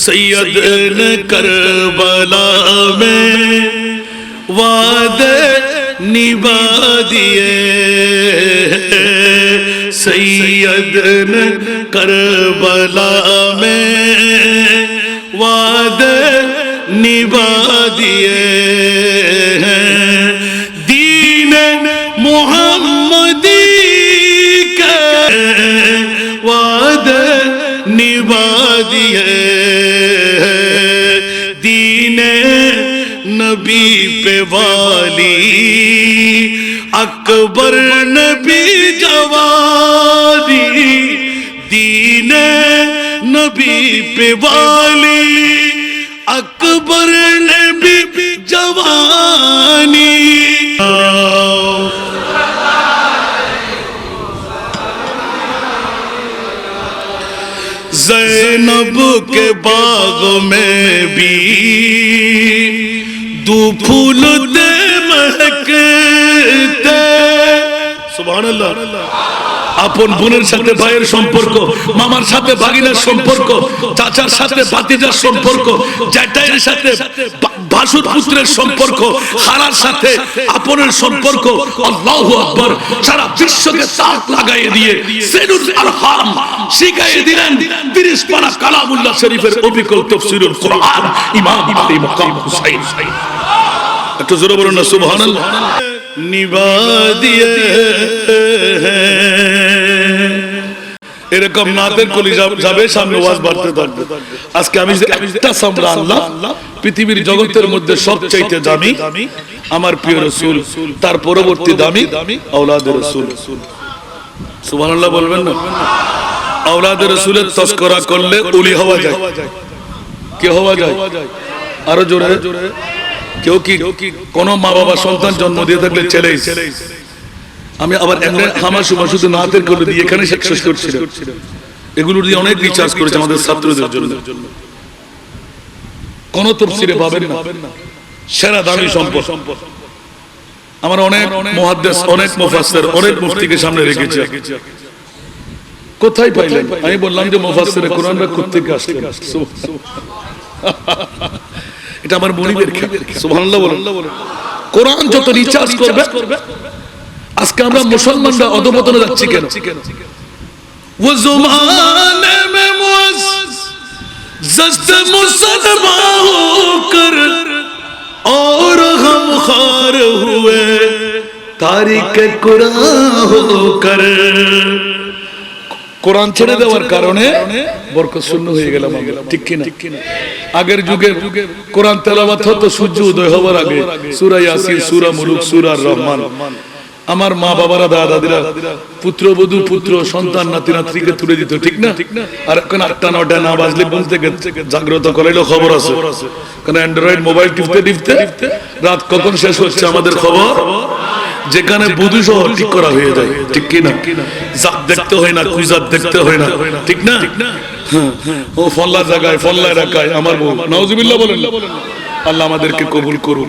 سید کربلا میں وعد نبا دیے سید کربلا میں وعد نبا دیے دین محمدی کا وعد نبا دیے नबी पे वाली। अकबर नबी जवानी दीने नबी पे वाली। अकबर नबी जवानी। जैनब के बाग में भी दो फूल दे महकते सुबहानाल्लाह আপন বোনের সাথে ভাইয়ের সম্পর্ক মামার সাথে ভাগিনার সম্পর্ক চাচার সাথে ভাতিজার সম্পর্ক জ্যাঠাইয়ের সাথে ভাসুর পুত্রের সম্পর্ক, হারার সাথে আপনের সম্পর্ক, আল্লাহু আকবার। সারা বিশ্বকে তাক লাগাইয়ে দিয়ে সেনুল আরহাম শিখাইয়ে দিলেন 30 পারা কালামুল্লাহ শরীফের অবিকল তাফসীরুল কোরআন, ইমাম আলী মাকাম হুসাইন। একটু জোরে বলুন না, সুবহানাল্লাহ। নিভা দিয়ে এরকম নাতের কলি যাবে সামনে ওয়াজ বাড়তে থাকবে আজকে আমি যে একটা সামরা আনলাম পৃথিবীর জগতের মধ্যে সবচাইতে দামি আমার প্রিয় রসুল তার পরবর্তী দামি আওলাদের রসুল। সুবহানাল্লাহ বলবেন না? আওলাদের রসুলের তস্করা করলে উলি হওয়া যায়। কে হওয়া যায়? আরও জোরে। জোরে। কেউ কি কোনো মা বাবা সন্তান জন্ম দিয়ে থাকলে ছেলে আমি আবার হামা সুমা শুধু নাতের করে দিয়ে এখানে শেষ করছিল এগুলো দিয়ে অনেক রিচার্জ করেছে আমাদের ছাত্রদের জন্য। কোন তফসিরে পাবেন না। সেরা দামি সম্পদ। আমার অনেক মহাদ্দেশ অনেক মুফাসসির, অনেক মুফতিকে সামনে রেখেছে। কোথায় পাইলেন? আমি বললাম যে মুফাসসিরে কোরআনরা কোত্থেকে আসলেন এটা আমার মনিবের খেয়াল। সুবহানাল্লাহ বলেন। কোরআন যত রিচার্জ করবে আজকে আমরা মুসলমানরা অধপতনে যাচ্ছি কেন वो जुमाने में मुअज़्ज़ज़ मुसलमान होकर और हम खार हुए तारीख कुरान होकर কোরআন ছেড়ে দেওয়ার কারণে বরকত শূন্য হয়ে গেলাম আমরা ঠিক কিনা আগের যুগে কোরআন তেলাওয়াত হতো সূর্য উদয় হওয়ার আগে সূরা ইয়াসিন সূরা মুলুক সূরা রহমান আমার মা বাবারা দাদা দাদিরা পুত্রবধূ পুত্র সন্তান নাতি নাতনিকে তুলে দিত ঠিক না? আর এখন আটটা নটা না বাজলে ঘুম থেকে জাগ্রত করাইলো খবর আছে। কারণ অ্যান্ড্রয়েড মোবাইল টিপতে টিপতে রাত কখন শেষ হচ্ছে আমাদের খবর? যেখানে বধূ সহ ঠিক করা হয়ে যায় ঠিক কি না? জাত দেখতে হয় না কুইজাত দেখতে হয় না ঠিক না? হ্যাঁ, ও ফল্লা জায়গায় ফল্লা রাখায় আমার বউ। নাউজুবিল্লাহ বলেন। আল্লাহ আমাদেরকে কবুল করুন